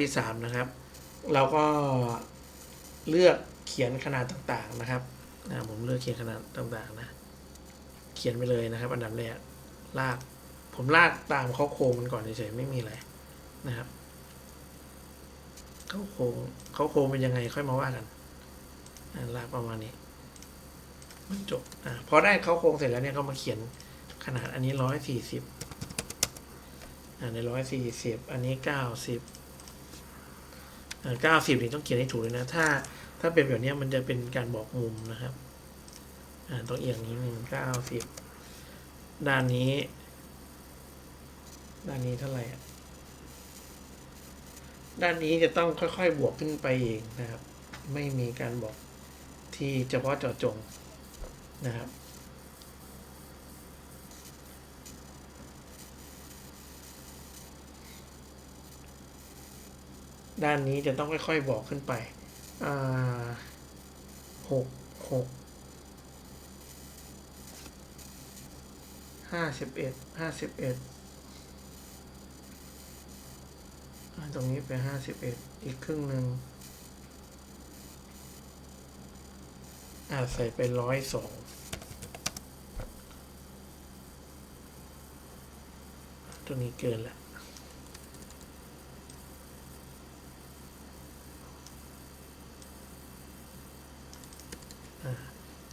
ที่สามนะครับ เราก็เลือกเขียนขนาดต่างๆนะครับนะผมเลือกเขียนขนาดต่างๆนะ เขียนไปเลยนะครับ อันดับแรกลาก ผมลากตามเขาโครงมันก่อนเฉยๆไม่มีอะไรนะครับเขาโครงเขาโครงเป็นยังไงค่อยมาว่ากันลากประมาณนี้ มันจบอะพอได้เขาโครงเสร็จแล้วเนี่ยก็มาเขียนขนาดอันนี้ร้อยสี่สิบอ่าในร้อยสี่สิบอันนี้เก้าสิบ เก้าสิบนี่ต้องเขียนให้ถูกเลยนะ ถ้าถ้าเป็นแบบนี้มันจะเป็นการบอกมุมนะครับต้องเอียงนี้หนึ่งเก้าสิบด้านนี้ ด้านนี้เท่าไหร่ด้านนี้จะต้องค่อยๆบวกขึ้นไปเองนะครับ ไม่มีการบอกที่เฉพาะเจาะจงนะครับ ด้านนี้จะต้องค่อยๆบอกขึ้นไปอ่าหกหกห้าสิบเอ็ดห้าสิบเอ็ดตรงนี้ไปห้าสิบเอ็ดอีกครึ่งหนึ่งอาใส่ไปร้อยสองตัวนี้เกินละ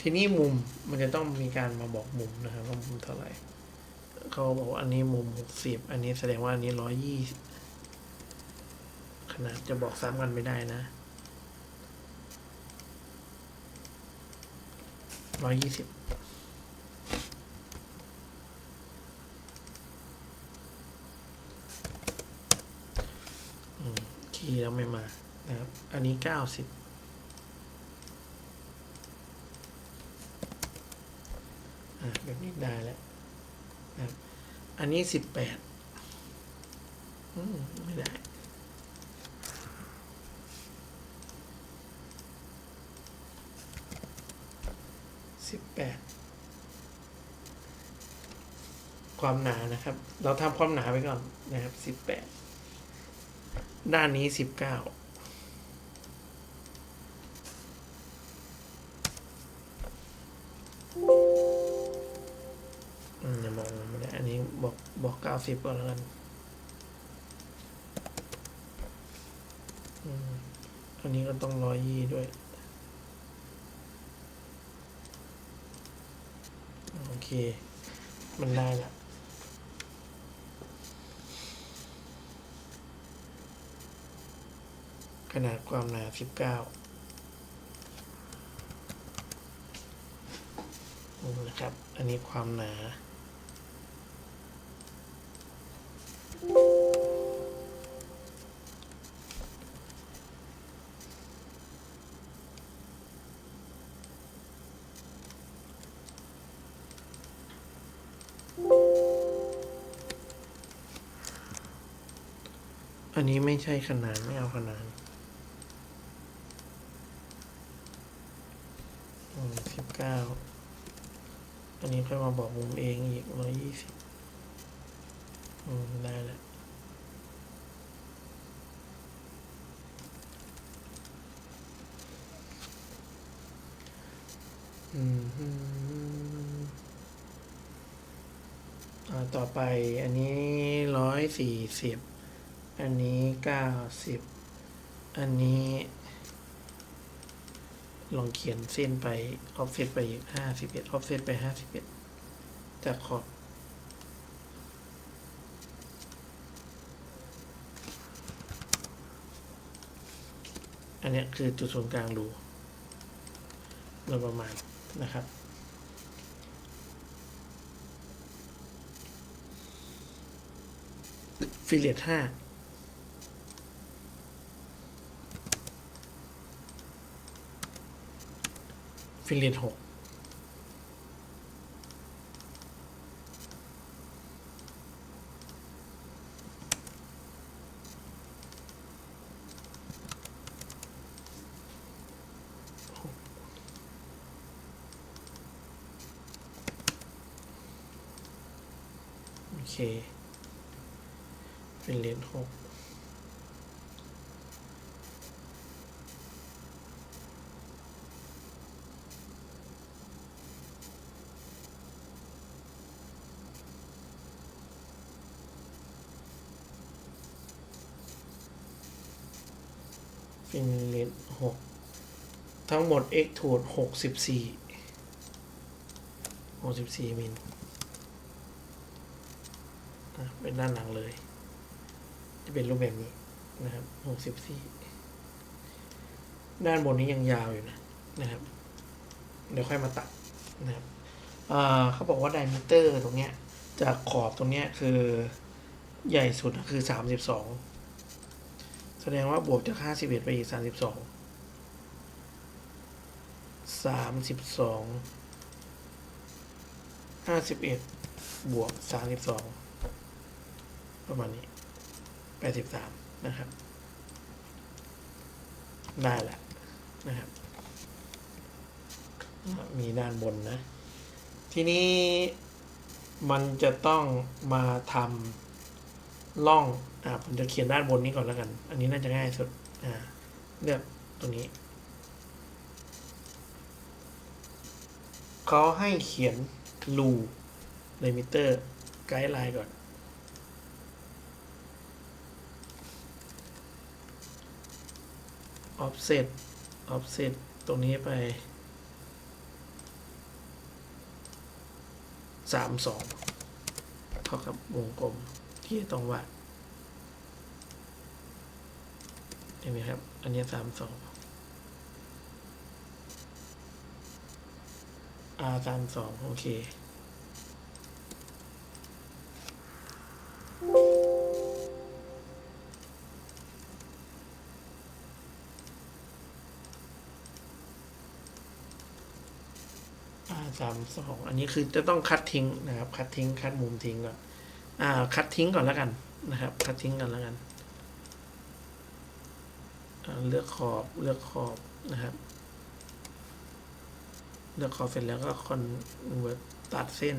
ทีนี้มุมมันจะต้องมีการมาบอกมุมนะครับว่ามุมเท่าไหร่เขาบอกว่าอันนี้มุมหกสิบอันนี้แสดงว่าอันนี้ร้อยยี่ขนาดจะบอกซ้ำกันไม่ได้นะร้อยยี่สิบคีย์แล้วไม่มานะครับ อันนี้เก้าสิบ อะ แบบนี้ได้แล้วนะอันนี้สิบแปดไม่ได้สิบแปดความหนานะครับ เราทำความหนาไปก่อนนะครับสิบแปดด้านนี้สิบเก้า บอกบอกเก้าสิบก่อนแล้วกันอันนี้ก็ต้องร้อยยี่ด้วย โอเค มันได้ละขนาดความหนาสิบเก้านะครับ อันนี้ความหนา อันนี้ไม่ใช่ขนาดไม่เอาขนาดสิบเก้าอันนี้ค่อยมาบอกมุมเองอีกร้อยยี่สิบอืมได้แล้วอืมฮึอ่าต่อไปอันนี้ร้อยสี่สิบ อันนี้เก้าสิบอันนี้ ลองเขียนเส้นไปออฟเซตไปอีกห้าสิบเอ็ดออฟเซตไปห้าสิบเอ็ดจากขอบอันนี้คือจุดศูนย์กลางรูโดยประมาณนะครับ ฟิเลตห้า ฟิเลตหกโอเค เป็นเลนหก ฟินเลนหกทั้งหมด x ถูดหกสิบสี่หกสิบสี่มิลอะเป็นด้านหลังเลย จะเป็นรูปแบบนี้นะครับหกสิบสี่ด้านบนนี้ยังยาวอยู่นะนะครับ เดี๋ยวค่อยมาตัดนะครับอ่าเขาบอกว่าไดมิเตอร์ตรงเนี้ยจากขอบตรงเนี้ยคือใหญ่สุดคือสามสิบสอง แสดงว่าบวกจากห้าสิบเอ็ดไปอีกสามสิบสองสามสิบสองห้าสิบเอ็ดบวกสามสิบสองประมาณนี้แปดสิบสามนะครับ ได้แหละนะครับ มีด้านบนนะ ทีนี้มันจะต้องมาทำ ล่องอ่าผมจะเขียนด้านบนนี้ก่อนแล้วกัน อันนี้น่าจะง่ายสุดอ่าเลือกตรงนี้เขาให้เขียนรูในมิเตอร์ไกด์ไลน์ก่อน offset offset ตรงนี้ไปสามสองเท่ากับวงกลม ที่ต้องวาดเห็นไหมครับ อันนี้สามสอง R สามสองโอเคสามสองอันนี้คือจะต้องคัดทิ้งนะครับ คัดทิ้ง คัดมุมทิ้งก่อน อ่าคัดทิ้งก่อนแล้วกันนะครับ คัดทิ้งก่อนแล้วกัน เลือกขอบเลือกขอบนะครับ เลือกขอบเสร็จแล้วก็คอนเวิร์ตตัดเส้น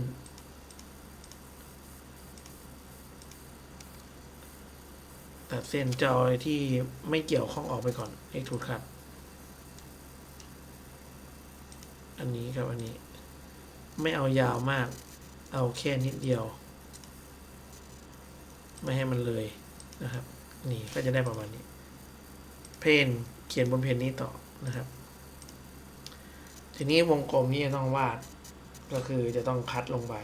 ตัดเส้นจอยที่ไม่เกี่ยวข้องออกไปก่อนเอ็กทูดครับ อันนี้ครับอันนี้ ไม่เอายาวมาก เอาแค่นิดเดียว ไม่ให้มันเลยนะครับ นี่ก็จะได้ประมาณนี้ เพนเขียนบนเพนนี้ต่อนะครับ ทีนี้วงกลมนี้จะต้องวาดก็คือจะต้องคัดลงไป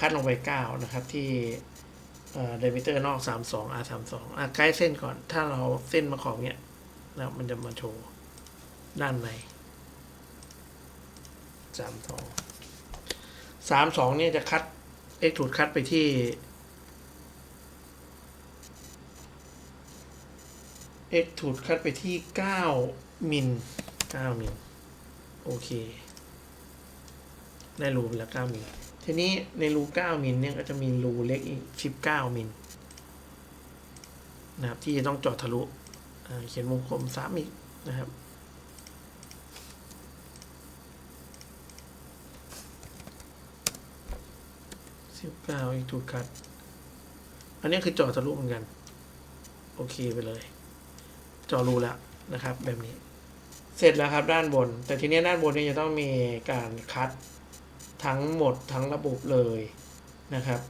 คัดลงไปเก้านะครับ ที่เดมิเตอร์นอกสามสองอาสามสองอะใกล้เส้นก่อน ถ้าเราเส้นมาขอบเนี้ยนะมันจะมาโชว์ด้านในสามสองสามสองเนี่ยจะคัดเอ็กถูดคัดไปที่ เอ็กถูดคัดไปที่เก้ามิลเก้ามิล โอเค ได้รูแล้วเก้ามิล ทีนี้ในรูเก้ามิลเนี่ยก็จะมีรูเล็กอีกสิบเก้ามิล นะครับ ที่จะต้องเจาะทะลุ เขียนวงกลมสามอีกนะครับสิบเก้าอีกถูกคัด อันนี้คือเจาะทะลุเหมือนกัน โอเคไปเลย เจาะรูแล้วนะครับ แบบนี้ เสร็จแล้วครับด้านบน แต่ทีนี้ด้านบนเนี่ยจะต้องมีการคัดทั้งหมดทั้งระบบเลยนะครับ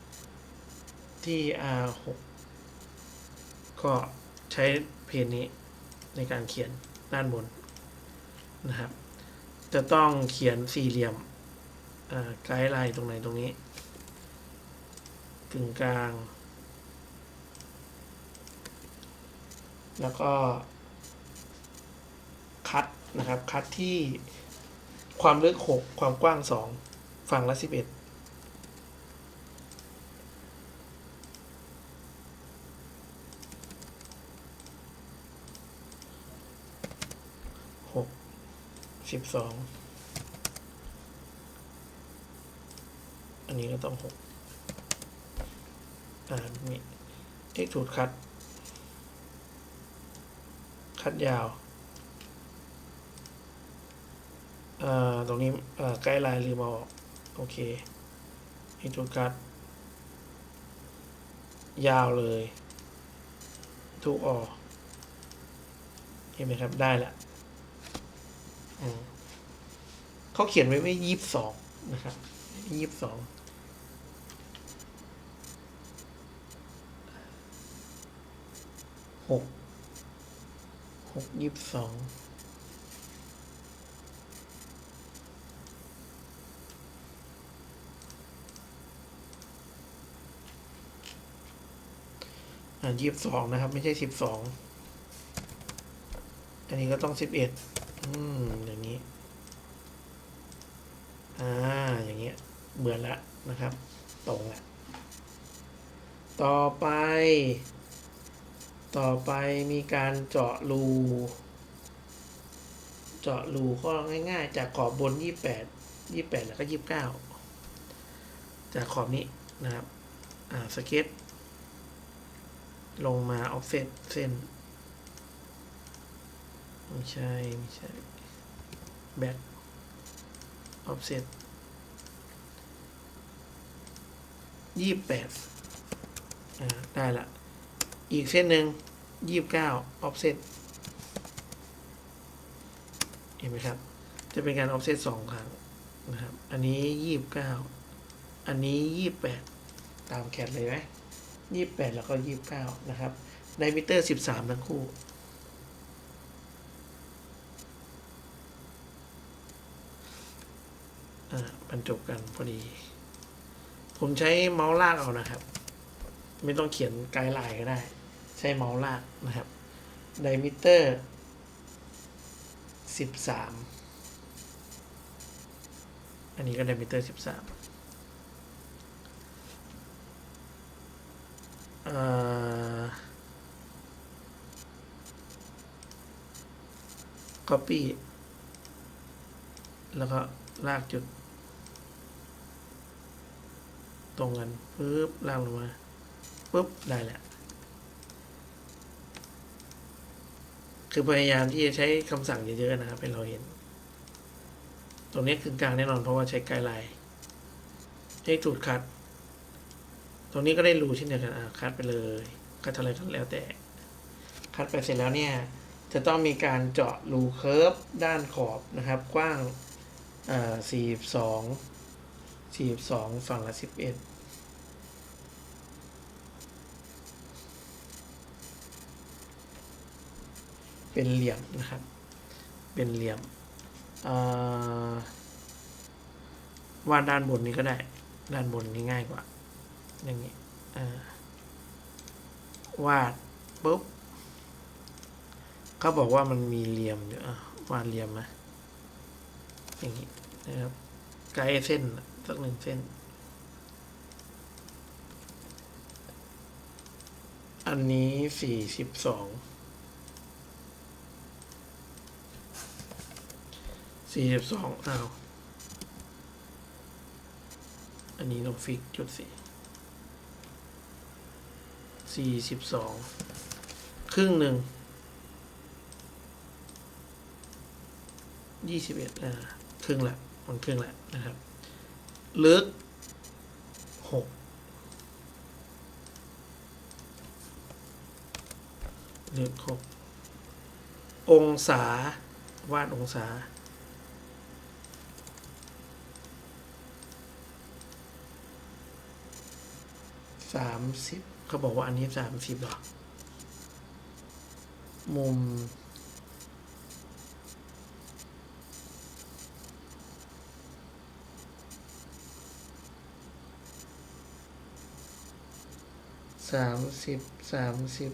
ที่ R6 ก็ใช้เพจนี้ในการเขียนด้านบนนะครับ จะต้องเขียนสี่เหลี่ยมไกด์ไลน์ตรงไหนตรงนี้กึ่งกลาง แล้วก็คัดนะครับ คัดที่ความลึกหกความกว้างสองฝั่งละสิบเอ็ดหกสิบสองอันนี้ก็ต้องหกอ่านี่เอ็กถูดคัด คัดยาวตรงนี้เอ่อใกล้ลายลืมเอาออกโอเคให้ทุกคัดยาวเลยทุกออกเห็นไหมครับได้ละเขาเขียนไว้ไม่ยี่สิบสองนะครับยี่สิบสองหก หกยี่สิบสองอ่ายี่สิบสองนะครับ ไม่ใช่สิบสอง อันนี้ก็ต้องสิบเอ็ดอืม อย่างนี้ อ่า อย่างเงี้ยเหมือนล้วนะครับ ตรงล้วต่อไป ต่อไปมีการเจาะรู เจาะรูก็ง่าย ๆ จากขอบบนยี่แปดยี่แปดแล้วก็ยี่บเก้าจากขอบนี้นะครับ อ่า สเก็ต ลงมาออฟเซตเส้น ไม่ใช่ ไม่ใช่ แบ็คออฟเซตยี่แปดอ่า ได้ละ อีกเส้นหนึ่งยี่บเก้าออฟเซตเห็นไหมครับ จะเป็นการออฟเซตสองครั้งนะครับ อันนี้ยี่บเก้าอันนี้ยี่แปดตามแคทเลยไหมยี่แปดแล้วก็ยี่บเก้านะครับไดมิเตอร์สิบสามทั้งคู่อ่าบรรจบกันพอดี ผมใช้เมาส์ลากเอานะครับ ไม่ต้องเขียนไกด์ไลน์ก็ได้ ใช้เมาส์ลากนะครับไดมิเตอร์สิบสามอันนี้ก็ไดมิเตอร์สิบสามเอ่อ copy แล้วก็ลากจุด ตรงกันปึ๊บลากลงมา ปุ๊บได้แหละคือพยายามที่จะใช้คำสั่งเยอะๆนะครับให้เราเห็น ตรงนี้คือกลางแน่นอนเพราะว่าใช้ไกด์ไลน์ให้จุดคัด ตรงนี้ก็ได้รูเช่นเดียวกันอะคัดไปเลยคัดเท่าไรก็แล้วแต่ คัดไปเสร็จแล้วเนี่ย จะต้องมีการเจาะรูเคิร์ฟด้านขอบนะครับ กว้างอ่าสี่สองสี่สองฝั่งละสิบเอ็ด เป็นเหลี่ยมนะครับ เป็นเหลี่ยมวาดด้านบนนี้ก็ได้ ด้านบนนี้ง่ายกว่า อย่างนี้วาดปุ๊บเขาบอกว่ามันมีเหลี่ยมอยู่วาดเหลี่ยมมาอย่างนี้นะครับไกด์เส้นสักหนึ่งเส้น อันนี้สี่สิบสอง สี่สิบสองอ้าว อันนี้เราฟิกจุดสี่สี่สิบสองครึ่งหนึ่งยี่สิบเอ็ดอ่าครึ่งละมันครึ่งละนะครับ ลึกหกลึกหกองศาวาดองศา สามสิบเขาบอกว่าอันนี้สามสิบหรอ มุม สามสิบสามสิบ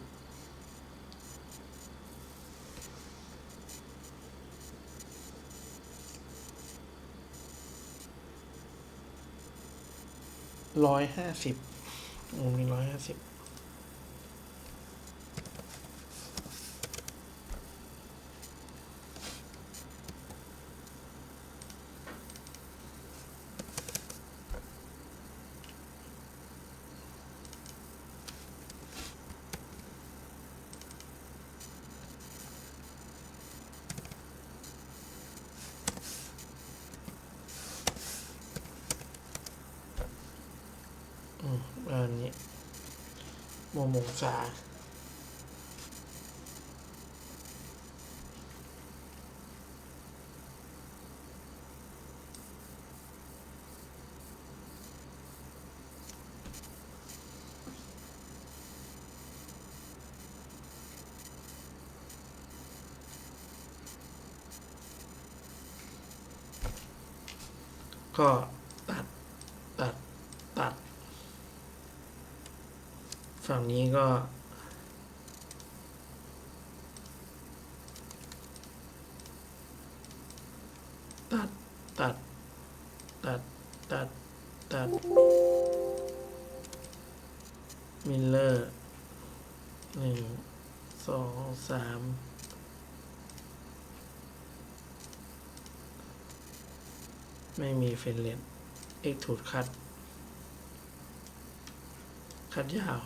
ร้อยห้าสิบ มีร้อยห้าสิบ หมู ฝั่งนี้ก็ตัดตัดตัดตัดตัดมิลเลอร์หนึ่งสองสามไม่มีเฟนเลนเอกถูดคัด คัดยาว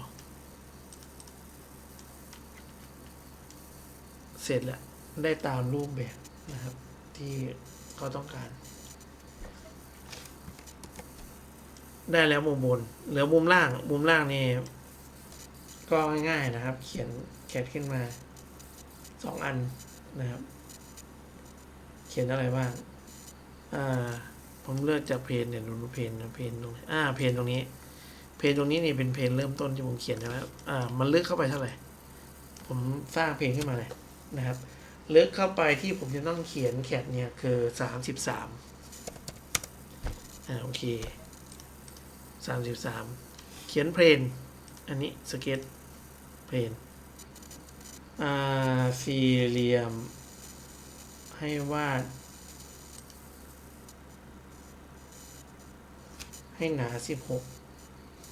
เสร็จแล้วได้ตามรูปแบบนะครับ ที่เขาต้องการ ได้แล้วมุมบน เหลือมุมล่าง มุมล่างนี่ก็ง่ายๆนะครับ เขียนแคทขึ้นมาสองอันนะครับ เขียนอะไรบ้าง อ่า ผมเลือกจากเพนเนี่ยดูเพนนะเพนตรงอ่าเพนตรงนี้ เพนตรงนี้นี่เป็นเพนเริ่มต้นที่ผมเขียนนะครับอ่า มันลึกเข้าไปเท่าไหร่ ผมสร้างเพนขึ้นมาเลย นะครับลึกเข้าไปที่ผมจะต้องเขียนแคดเนี่ยคือ 33อ่าโอเค 33 เขียนเพลน อันนี้สเก็ตเพลนอ่าสี่เหลี่ยม ให้วาด ให้หนา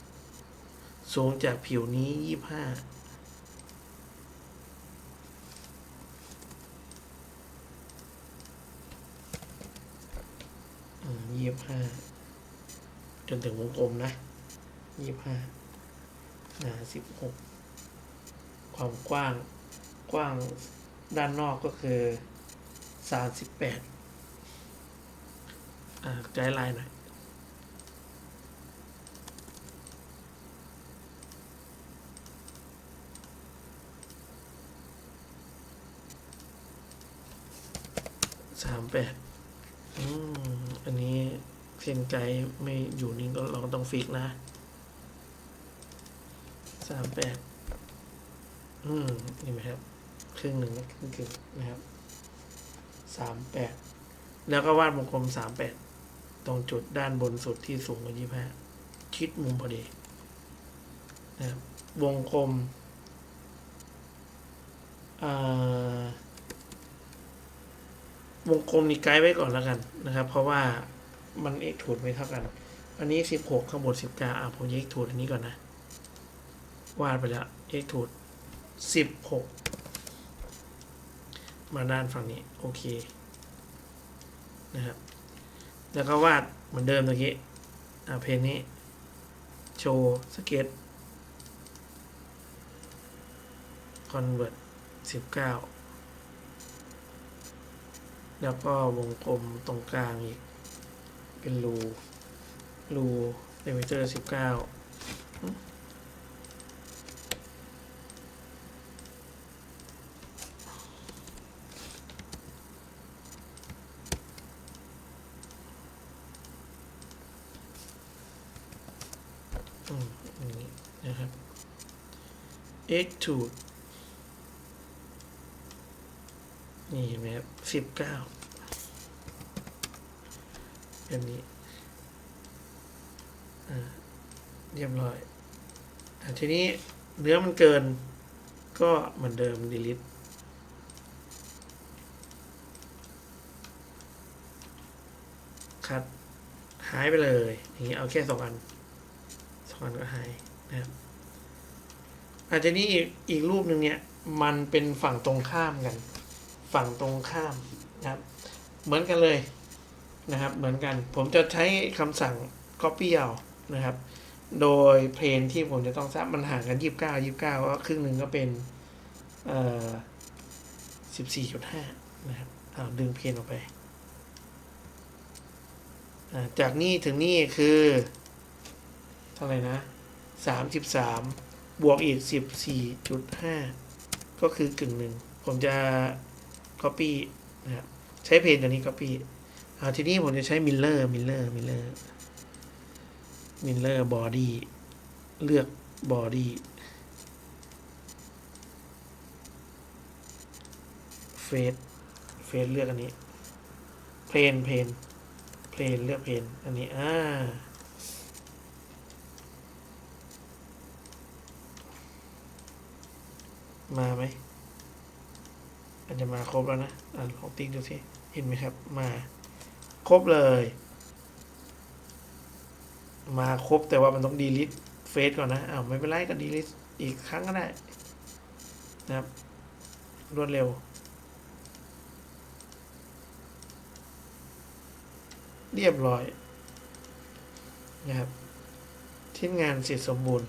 16 สูงจากผิวนี้ 25 บห้จนถึงวงกลมนะยี่ห้าหนาสิบหกความกว้างกว้างด้านนอกก็คือสามสิบแปดอ่าไกด์ไลน์หน่อยสามแปด เส้นไกด์ไม่อยู่นี่ก็เราก็ต้องฟิกนะสามแปดอืมนี่ไหมครับครึ่งหนึ่งครึ่งครึ่งนะครับสามแปดแล้วก็วาดวงกลมสามแปดตรงจุดด้านบนสุดที่สูงกว่ายี่ห้าชิดมุมพอดีนะครับวงกลมอ่าวงกลมนี่ไกด์ไว้ก่อนแล้วกันนะครับ เพราะว่า มันเอกถูดไม่เท่ากัน อันนี้สิบหกข้างบนสิบเก้าอะผมเอกถูดอันนี้ก่อนนะ วาดไปแล้วเอกถูดสิบหกมาด้านฝั่งนี้ โอเค นะครับ แล้วก็วาดเหมือนเดิมเมื่อกี้อะเพนนี้ โชว์สเก็ตคอนเวิร์ตสิบเก้าแล้วก็วงกลมตรงกลางอีก เป็นรูรูเดมิเตอร์สิบเก้าอืมอย่างนี้นะครับ x to นี่เห็นไหมครับสิบเก้า แบบนี้เรียบร้อยอ่ทีนี้เนื้อมันเกินก็เหมือนเดิม delete คัดหายไปเลย อย่างนี้เอาแค่สองอันสองอันก็หายนะครับอาจจะนี่อีกอีกรูปหนึ่งเนี่ย มันเป็นฝั่งตรงข้ามกัน ฝั่งตรงข้ามนะครับ เหมือนกันเลย นะครับ เหมือนกัน ผมจะใช้คำสั่ง copy เอานะครับ โดยเพลนที่ผมจะต้องทราบมันห่างกันยี่สิบเก้ายี่สิบเก้าก็ครึ่งหนึ่งก็เป็นเอ่อสิบสี่จุดห้านะครับเอาดึงเพลนออกไปจากนี่ถึงนี่คือเท่าไหร่นะสามสิบสามบวกอีกสิบสี่จุดห้าก็คือกึ่งหนึ่ง ผมจะ copy นะครับใช้เพนตัวนี้ copy อาทีนี้ผมจะใช้มิลเลอร์มิลเลอร์มิลเลอร์มิลเลอร์บอดี้เลือกบอดี้เฟสเฟสเลือกอันนี้เพลนเพลนเพเพลนเลือกเพลนอันนี้อ่ามาไหมอาจจะมาครบแล้วนะ อ่านของติ๊กดูสิ เห็นไหมครับ มา ครบเลย มาครบแต่ว่ามันต้องดีลิทเฟซก่อนนะอ้าวไม่เป็นไรก็ดีลิทอีกครั้งก็ได้นะครับรวดเร็ว เรียบร้อยนะครับทิ้งงานเสร็จสมบูรณ์